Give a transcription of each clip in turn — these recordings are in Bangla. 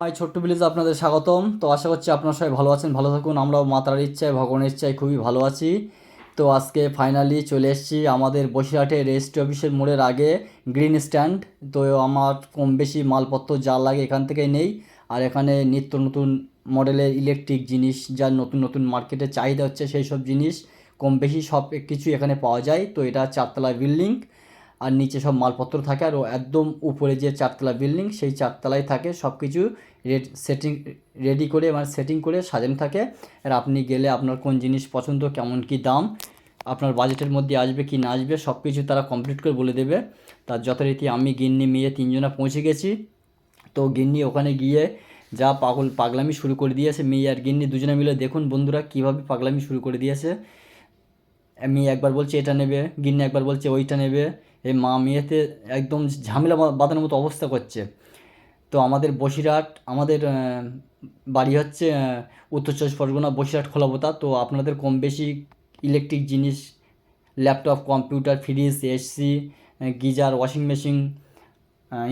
হাই ছোট্ট ভিলেজে আপনাদের স্বাগতম। তো আশা করছি আপনারা সবাই ভালো আছেন, ভালো থাকুন। আমরাও মাতার ইচ্ছায়, ভগবানের ইচ্ছায় খুবই ভালো আছি। তো আজকে ফাইনালি চলে এসেছি আমাদের বসিরহাটে রেজিস্ট্রি অফিসের মোড়ের আগে গ্রিন স্ট্যান্ড তো আমার কম বেশি মালপত্র যা লাগে এখান থেকেই নেই। আর এখানে নিত্য নতুন মডেলের ইলেকট্রিক জিনিস, যা নতুন নতুন মার্কেটে চাহিদা হচ্ছে সেই সব জিনিস, কম বেশি সব কিছু এখানে পাওয়া যায়। তো এটা চারতলা বিল্ডিং আর নিচে সব মালপত্র থাকে আর ও একদম উপরে যে চারতলা বিল্ডিং সেই চারতলায় থাকে সব কিছু রেড সেটিং রেডি করে মানে সেটিং করে সাজানো থাকে। আর আপনি গেলে আপনার কোন জিনিস পছন্দ, কেমন কি দাম, আপনার বাজেটের মধ্যে আসবে কি না আসবে সব কিছু তারা কমপ্লিট করে বলে দেবে। তার যথারীতি আমি, গিন্নি, মেয়ে তিনজনা পৌঁছে গেছি। তো গিন্নি ওখানে গিয়ে যা পাগল পাগলামি শুরু করে দিয়েছে, মেয়ে আর গিন্নি দুজনে মিলে দেখুন বন্ধুরা কীভাবে পাগলামি শুরু করে দিয়েছে। মেয়ে একবার বলছে এটা নেবে, গিন্নি একবার বলছে ওইটা নেবে। এই মা মেয়েতে একদম ঝামেলা বাঁধানোর মতো অবস্থা করছে। তো আমাদের বসিরহাট, আমাদের বাড়ি হচ্ছে উত্তর চব্বিশ পরগনা বসিরহাট খোলাপোতা। তো আপনাদের কম বেশি ইলেকট্রিক জিনিস laptop computer fridge AC geyser washing machine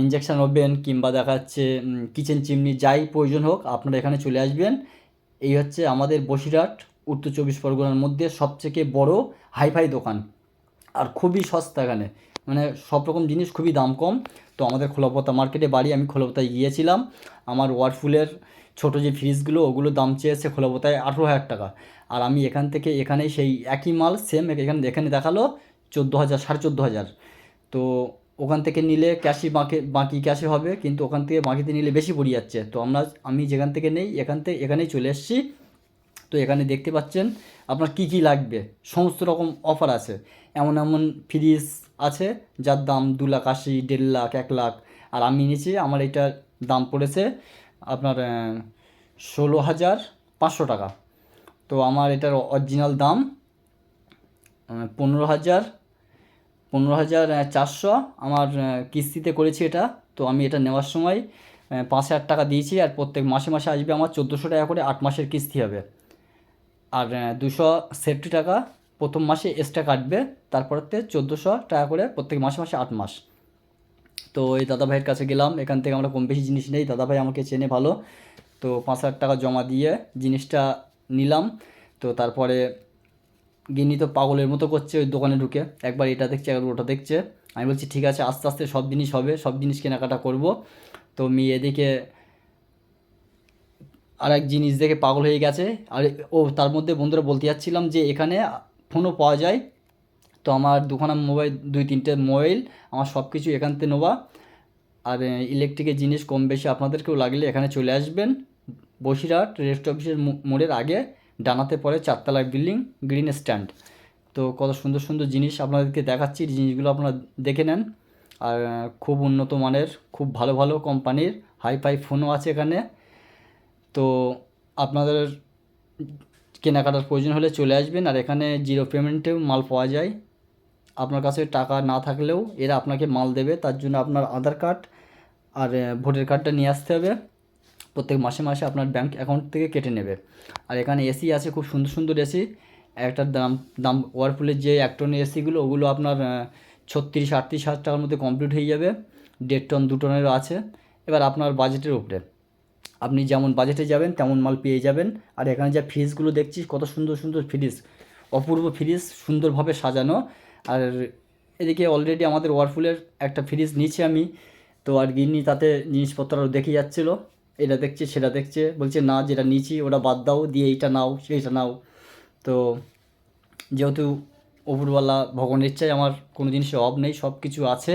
injection oven কিংবা দেখা যাচ্ছে কিচেন চিমনি যাই প্রয়োজন হোক, আপনারা এখানে চলে আসবেন। এই হচ্ছে আমাদের বসিরহাট, উত্তর চব্বিশ পরগনার মধ্যে সবথেকে বড় হাইফাই দোকান। আর খুবই সস্তা এখানে। মানে সব রকম জিনিস খুবই দাম কম। তো আমাদের খোলাপোতা মার্কেটে বাড়ি আমি খোলাপোতায় গিয়েছিলাম। আমার ওয়ারফুলের ছোটো যে ফ্রিজগুলো ওগুলো দাম চেয়েছে খোলাপোতায় আঠেরো হাজার টাকা। আর আমি এখান থেকে এখানে সেই একই মাল সেম এখানে এখানে দেখাল চোদ্দ হাজার, সাড়ে চোদ্দ হাজার। তো ওখান থেকে নিলে ক্যাশই বাঁকে, বাকি ক্যাশে হবে, কিন্তু ওখান থেকে বাকিতে নিলে বেশি পড়ে যাচ্ছে। তো আমরা, আমি যেখান থেকে নেই, এখান থেকে, এখানেই চলে এসেছি। এখানে দেখতে পাচ্ছেন আপনার কি কি লাগবে। সমস্ত রকম অফার আছে। এমন এমন ফ্রিজ আছে, যার দাম দু লাখ আশি, দেড় লাখ, এক লাখ। আর আমি নিয়েছি, আমার এটার দাম পড়েছে আপনার ষোলো হাজার পাঁচশো টাকা। তো আমার এটার অরিজিনাল দাম পনেরো হাজার পনেরো হাজার চারশো। আমার কিস্তিতে করেছি এটা। তো আমি এটা নেওয়ার সময় পাঁচ হাজার টাকা দিয়েছি আর প্রত্যেক মাসে মাসে আসবে আমার চোদ্দোশো টাকা করে, আট মাসের কিস্তি হবে। আর দুশো সেফটি টাকা প্রথম মাসে এক্সট্রা কাটবে, তারপরেতে চোদ্দোশো টাকা করে প্রত্যেক মাসে মাসে আট মাস। তো এই দাদা ভাইয়ের কাছে গেলাম, এখান থেকে আমরা কম বেশি জিনিস নেই, দাদা ভাই আমাকে চেনে ভালো। তো পাঁচ হাজার টাকা জমা দিয়ে জিনিসটা নিলাম। তো তারপরে গিনি তো পাগলের মতো করছে ওই দোকানে ঢুকে, একবার এটা দেখছে, একবার ওটা দেখছে। আমি বলছি, ঠিক আছে, আস্তে আস্তে সব জিনিস হবে, সব জিনিস কেনাকাটা করব। তো মেয়ে এদিকে আর এক জিনিস দেখে পাগল হয়ে গেছে। আর ও তার মধ্যে বন্ধুরা বলতে যাচ্ছিলাম যে এখানে ফোনও পাওয়া যায়। তো আমার দুখানা মোবাইল, দুই তিনটে মোবাইল, আমার সব কিছু এখান থেকে নেওয়া আর ইলেকট্রিকের জিনিস কম বেশি আপনাদেরকেও লাগলে এখানে চলে আসবেন। বসিরহাট রেস্ট অফিসের মোড়ের আগে, ডানাতে পরে চারতলা বিল্ডিং গ্রিন স্ট্যান্ড তো কত সুন্দর সুন্দর জিনিস আপনাদেরকে দেখাচ্ছি জিনিসগুলো আপনারা দেখে নেন। আর, খুব উন্নত মানের, খুব ভালো ভালো কোম্পানির হাই ফাই ফোনও আছে এখানে। তো আপনাদের কেনাকাটার প্রয়োজন হলে চলে আসবেন আর এখানে জিরো পেমেন্টেও মাল পাওয়া যায়। আপনার কাছে টাকা না থাকলেও এরা আপনাকে মাল দেবে, তার জন্য আপনার আধার কার্ড আর ভোটার কার্ডটা নিয়ে আসতে হবে। প্রত্যেক মাসে মাসে আপনার ব্যাংক অ্যাকাউন্ট থেকে কেটে নেবে। আর এখানে এসি আছে, খুব সুন্দর সুন্দর এসি। একটার দাম দাম ওয়ারপুলের যে এক এসিগুলো, ওগুলো আপনার ছত্রিশ, আটত্রিশ হাজার টাকার মধ্যে কমপ্লিট হয়ে যাবে। দেড় টন, দু টনেরও আছে। এবার আপনার বাজেটের উপরে। আপনি যেমন বাজেটে যাবেন, তেমন মাল পেয়ে যাবেন। আর এখানে যা ফ্রিজগুলো দেখছি কত সুন্দর সুন্দর ফ্রিজ অপূর্ব ফ্রিজ সুন্দরভাবে সাজানো। আর এদিকে অলরেডি আমাদের ওয়ারফুলের একটা ফ্রিজ নিয়েছি আমি। তো আর গিন্নি তাতে জিনিসপত্র আরও দেখে যাচ্ছিল। এটা দেখছে, সেটা দেখছে। বলছে, না, যেটা নিয়েছি, ওটা বাদ দাও, দিয়ে এইটা নাও, সেইটা নাও। তো যেহেতু ওপরওয়ালা ভগবানের ইচ্ছায় আমার কোনো জিনিসের অভাব নেই সব কিছু আছে।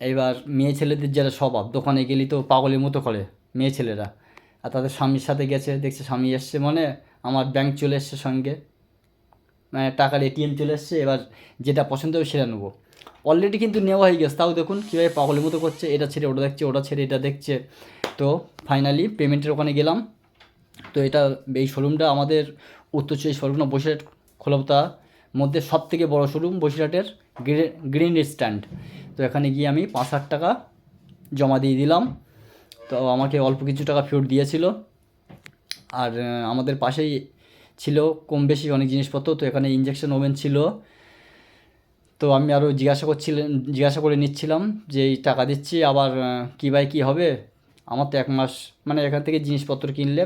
এবার মেয়ে ছেলেদের যারা স্বভাব, দোকানে গেলি তো পাগলের মতো করে। মেয়ে ছেলেরা। আর তাদের স্বামীর সাথে গেছে, দেখছে স্বামী এসছে মানে আমার ব্যাংক চলে এসছে সঙ্গে। মানে টাকার এটিএম চলে এসছে, এবার যেটা পছন্দ হবে সেটা নেব। অলরেডি কিন্তু নেওয়া হয়ে গেছে, তাও দেখুন কীভাবে পাগলের মতো করছে, এটা ছেড়ে, ওটা দেখছে, ওটা ছেড়ে, এটা দেখছে। তো ফাইনালি পেমেন্টের ওখানে গেলাম। তো এটা এই শোরুমটা আমাদের উত্তর চব্বিশ পরগনা বসিরহাট খোলাপতা মধ্যে সব থেকে বড়ো শোরুম বসিরহাটের গ্রিন গ্রিন স্ট্যান্ড তো এখানে গিয়ে আমি পাঁচ হাজার টাকা জমা দিয়ে দিলাম। তো আমাকে অল্প কিছু টাকা ফেরত দিয়েছিল। আর আমাদের পাশেই ছিল কম বেশি অনেক জিনিসপত্র, তো এখানে ইঞ্জেকশন ওভেন ছিল। তো আমি আরও জিজ্ঞাসা করছিলেন, জিজ্ঞাসা করে নিচ্ছিলাম যে, এই টাকা দিচ্ছি, আবার কী বাই কী হবে? আমার তো এক মাস মানে এখান থেকে জিনিসপত্র কিনলে,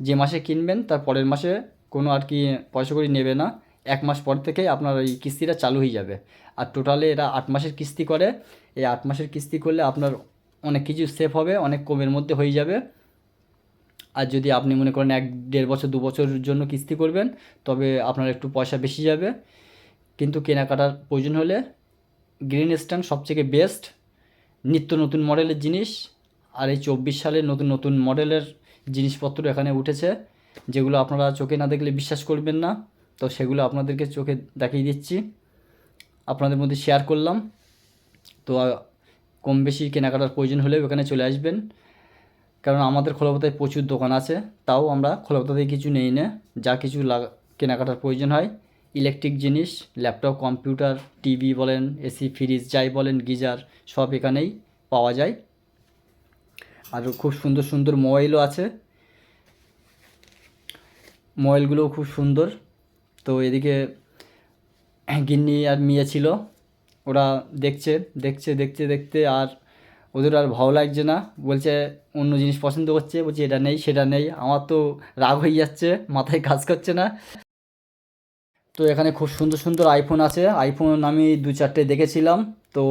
যে মাসে কিনবেন, তার পরের মাসে কোনো আর কি পয়সা করি নেবে না। এক মাস পর থেকে আপনার ওই কিস্তিটা চালু হয়ে যাবে। আর টোটালে এরা আট মাসের কিস্তি করে। এই আট মাসের কিস্তি করলে আপনার অনেক কিছু সেফ হবে, অনেক কমের মধ্যে হয়ে যাবে। আর যদি আপনি মনে করেন এক দেড় বছর, দু বছরের জন্য কিস্তি করবেন, তবে আপনার একটু পয়সা বেশি যাবে। কিন্তু কেনাকাটার প্রয়োজন হলে গ্রিন স্ট্যান্ড সবথেকে বেস্ট নিত্য নতুন মডেলের জিনিস। আর এই চব্বিশ সালের নতুন নতুন মডেলের জিনিসপত্র এখানে উঠেছে, যেগুলো আপনারা চোখে না দেখলে বিশ্বাস করবেন না। তো সেগুলো আপনাদেরকে চোখে দেখিয়ে দিচ্ছি। আপনাদের মধ্যে শেয়ার করলাম। তো কম বেশি কেনাকাটার প্রয়োজন হলেও এখানে চলে আসবেন। কারণ আমাদের খোলাপাতায় প্রচুর দোকান আছে, তাও আমরা খোলাপাতায় কিছু নেই না। যা কিছু কেনাকাটার প্রয়োজন হয়। ইলেকট্রিক জিনিস, ল্যাপটপ, কম্পিউটার, টিভি বলেন, এসি, ফ্রিজ, যাই বলেন, গিজার, সব এখানেই পাওয়া যায়। আর খুব সুন্দর সুন্দর মোবাইলও আছে। মোবাইলগুলোও খুব সুন্দর। তো এদিকে গিন্নি আর মেয়ে ছিল। ওরা দেখছে দেখছে দেখছে, দেখতে আর ওদের আর ভালো লাগছে না। বলছে, অন্য জিনিস পছন্দ করছে। বলছে, এটা নেই, সেটা নেই। আমার তো রাগ হয়ে যাচ্ছে, মাথায় কাজ করছে না। তো এখানে খুব সুন্দর সুন্দর আইফোন আছে। আইফোন আমি দু চারটে দেখেছিলাম। তো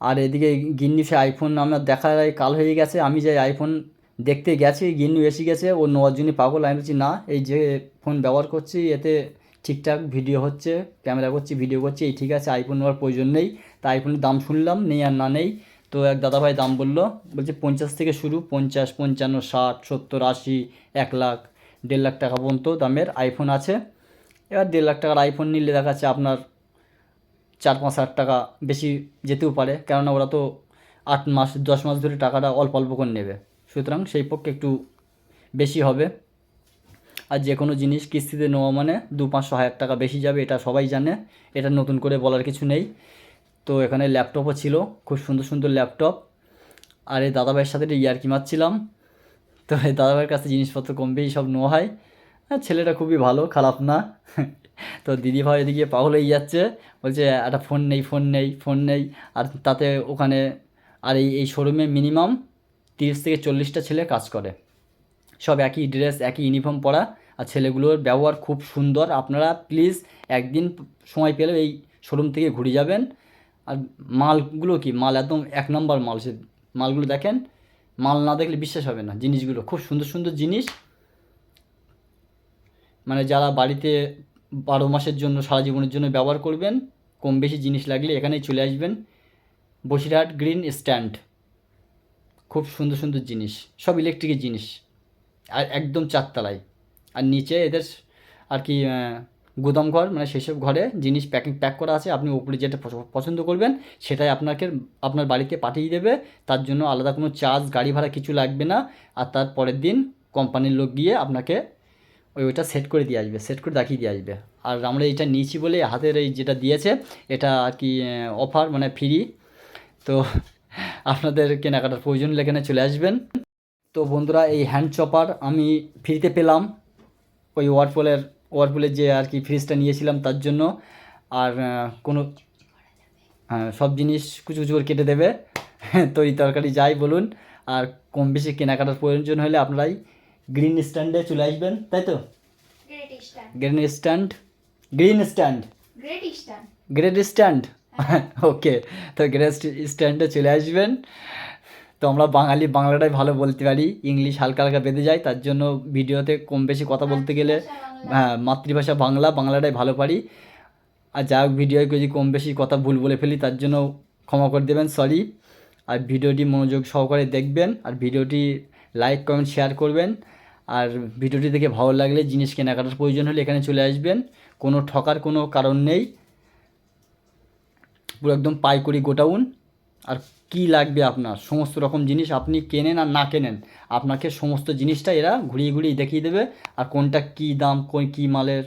আর এদিকে গিন্নি সে আইফোন আমার দেখার কাল হয়ে গেছে। আমি যে আইফোন দেখতে গেছি, গিন্নি এসে গেছে। ও নেওয়ার জন্য পাগল। আমি বলছি, না, এই যে ফোন ব্যবহার করছি, এতে ঠিকঠাক ভিডিও হচ্ছে ক্যামেরা করছি ভিডিও করছি, এই ঠিক আছে আইফোন নেওয়ার প্রয়োজন নেই। তা আইফোনের দাম শুনলাম, নেই আর না নেই। তো এক দাদাভাই দাম বলল, বলছে পঞ্চাশ থেকে শুরু, পঞ্চাশ, পঞ্চান্ন, ষাট, সত্তর, আশি, এক লাখ, দেড় লাখ টাকা পর্যন্ত দামের আইফোন আছে। এবার দেড় লাখ টাকার আইফোন নিলে দেখা যাচ্ছে আপনার চার পাঁচ হাজার টাকা বেশি যেতেও পারে। কেননা ওরা তো আট মাস, দশ মাস ধরে টাকাটা অল্প অল্প করে নেবে। সুতরাং সেই পক্ষে একটু বেশি হবে। আর যে কোনো জিনিস কিস্তিতে নেওয়া মানে দু পাঁচশো হাজার টাকা বেশি যাবে, এটা সবাই জানে। এটা নতুন করে বলার কিছু নেই। তো এখানে ল্যাপটপও ছিল, খুব সুন্দর সুন্দর ল্যাপটপ। আর এই দাদাভাইয়ের সাথে ইয়ারকি মারছিলাম। তো এই দাদাভাইয়ের কাছে জিনিসপত্র কম বেশি সব নেওয়া হয়। হ্যাঁ ছেলেটা খুবই ভালো, খারাপ না। তো দিদিভাই এদিকে পাগল হয়ে যাচ্ছে। বলছে, একটা ফোন নেই ফোন নেই ফোন নেই। আর তাতে ওখানে, আর এই এই শোরুমে মিনিমাম তিরিশ থেকে চল্লিশটা ছেলে কাজ করে। সব একই ড্রেস একই ইউনিফর্ম পরা। আর ছেলেগুলোর ব্যবহার খুব সুন্দর। আপনারা প্লিজ একদিন সময় পেলেও এই শোরুম থেকে ঘুরে যাবেন। আর মালগুলো কি? মাল একদম এক নম্বর মাল। সে মালগুলো দেখেন, মাল না দেখলে বিশ্বাস হবে না। জিনিসগুলো খুব সুন্দর সুন্দর জিনিস। মানে যারা বাড়িতে বারো মাসের জন্য, সারা জীবনের জন্য ব্যবহার করবেন, কম বেশি জিনিস লাগলে এখানেই চলে আসবেন। Basirhat green stand. খুব সুন্দর সুন্দর জিনিস। সব ইলেকট্রিকের জিনিস। আর একদম চারতলায়। আর নিচে এদের আর কি গুদাম ঘর মানে সেসব ঘরে জিনিস প্যাকিং প্যাক করা আছে, আপনি উপরে যেটা পছন্দ করবেন, সেটাই আপনাকে, আপনার বাড়িতে পাঠিয়ে দেবে। তার জন্য আলাদা কোনো চার্জ গাড়ি ভাড়া কিছু লাগবে না। আর তার পরের দিন কোম্পানির লোক গিয়ে আপনাকে ওই ওইটা সেট করে দিয়ে আসবে সেট করে দেখিয়ে দিয়ে আসবে। আর আমরা এইটা নিয়েছি বলে হাতের এই যেটা দিয়েছে, এটা আর কি অফার মানে ফ্রি তো আপনাদের কেনাকাটার প্রয়োজন হলে এখানে চলে আসবেন। তো বন্ধুরা, এই হ্যান্ড চপার আমি ফ্রিতে পেলাম। ওই ওয়ারপুলের ওয়ারপুলের যে আর কি ফ্রিজটা নিয়েছিলাম তার জন্য। আর কোনো হ্যাঁ সব জিনিস কুচু কুচু করে কেটে দেবে। তরি তরকারি যাই বলুন। আর কম বেশি কেনাকাটার প্রয়োজন হলে আপনারাই গ্রিন স্ট্যান্ডে চলে আসবেন তাই তো? Green stand green stand. Great stand okay তো গ্রেট স্ট্যান্ডে চলে আসবেন। তো আমরা বাঙালি বাংলাটাই ভালো বলতে পারি, ইংলিশ হালকা হালকা বেঁধে যায়, তার জন্য ভিডিওতে কম বেশি কথা বলতে গেলে হ্যাঁ মাতৃভাষা বাংলা, বাংলাটাই ভালো পারি। আর যা হোক যদি কম বেশি কথা ভুল বলে ফেলি, তার জন্য ক্ষমা করে দেবেন সরি আর ভিডিওটি মনোযোগ সহকারে দেখবেন, আর ভিডিওটি লাইক কমেন্ট শেয়ার করবেন। আর ভিডিওটি দেখে ভালো লাগলে জিনিস কেনাকাটার প্রয়োজন হলে এখানে চলে আসবেন। কোনো ঠকার কোনো কারণ নেই। পুরো একদম পাইকরি গোটাউন আর কি লাগবে আপনার? সমস্ত রকম জিনিস আপনি কেনেন আর না কেনেন, আপনাকে সমস্ত জিনিসটা এরা ঘুরিয়ে ঘুরিয়ে দেখিয়ে দেবে আর কোনটা কি দাম, কোন কী মালের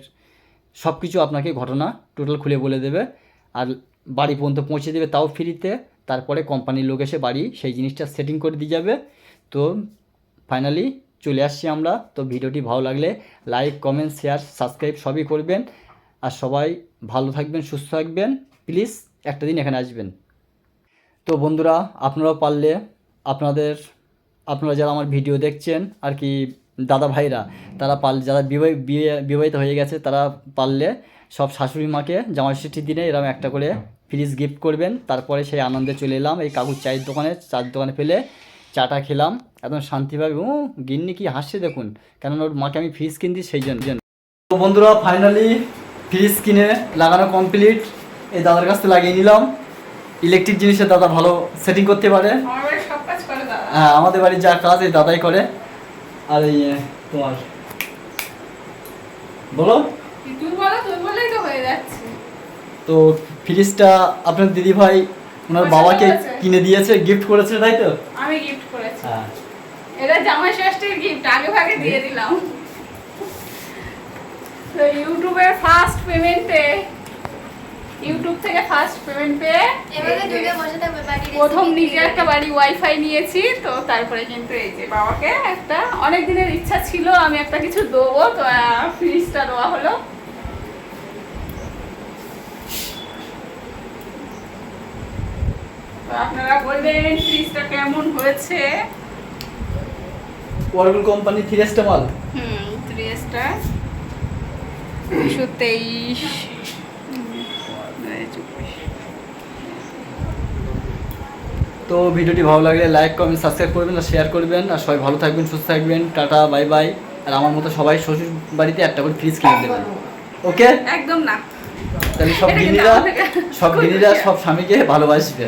সব কিছু আপনাকে ঘটনা টোটাল খুলে বলে দেবে। আর বাড়ি পর্যন্ত পৌঁছে দেবে তাও ফ্রিতে, তারপরে কোম্পানির লোক এসে বাড়ি সেই জিনিসটা সেটিং করে দিয়ে যাবে। তো ফাইনালি চলে আসছি আমরা। তো ভিডিওটি ভালো লাগলে লাইক কমেন্ট শেয়ার সাবস্ক্রাইব সবই করবেন। আর সবাই ভালো থাকবেন, সুস্থ থাকবেন। প্লিজ একটা দিন এখানে আসবেন। তো বন্ধুরা, আপনারাও পারলে আপনাদের, আপনারা যারা আমার ভিডিও দেখছেন আর কি দাদা ভাইরা, তারা পাল, যারা বিয়ে, বিবাহিত হয়ে গেছে, তারা পারলে সব শাশুড়ি মাকে জামাই ষষ্ঠীর দিনে এরকম একটা করে ফ্রিজ গিফট করবেন। তারপরে সেই আনন্দে চলে এলাম, এই কাকুর চায়ের দোকানে চার দোকানে ফেলে চাটা খেলাম, একদম শান্তিভাবে ও গিন্নি কি হাসছে দেখুন, কেননা ওর মাকে আমি ফ্রিজ কিনছি সেই জন্য তো বন্ধুরা ফাইনালি ফ্রিজ কিনে লাগানো কমপ্লিট এই দাদার কাছ থেকে লাগিয়ে নিলাম। ইলেকট্রিক জিনিসের দাদা ভালো সেটিং করতে পারে। হ্যাঁ আমাদের বাড়ির যা কাজ এই দাদাই করে। আর এই তোমার। বলো। তো ফ্রিজটা আপনার দিদি ভাই ওনার বাবাকে কিনে দিয়েছে গিফট করেছে তাই তো? আমি গিফট করেছি। হ্যাঁ। এটা জামাই ষষ্ঠীর গিফট আগে ভাগে দিয়ে দিলাম। তো ইউটিউবের ফার্স্ট পেমেন্টে ইউটিউব থেকে ফার্স্ট পেমেন্ট পেয়ে প্রথম নিজে একটা বাড়ি ওয়াইফাই নিয়েছি তো তারপরে কিন্তু এই যে বাবাকে একটা অনেক দিনের ইচ্ছা ছিল আমি একটা কিছু দেবো তো ফ্রিজটা দেওয়া হলো। আপনারা বলবেন ফ্রিজটা কেমন হয়েছে? ওয়ার্গুল কোম্পানি থ্রিএসটা মাল? হুম ফ্রিজটা দুশো তেইশ। তো ভিডিওটি ভালো লাগলে লাইক কমেন্ট সাবস্ক্রাইব করবেন আর শেয়ার করবেন। আর সবাই ভালো থাকবেন সুস্থ থাকবেন। টাটা বাই বাই আর আমার মতো সবাই শ্বশুর বাড়িতে একটা করে ফ্রিজ কিনে দেবেন। ওকে একদম না। তাহলে সব গিনিরা সব গিনিরা সব স্বামীকে ভালোবাসবে।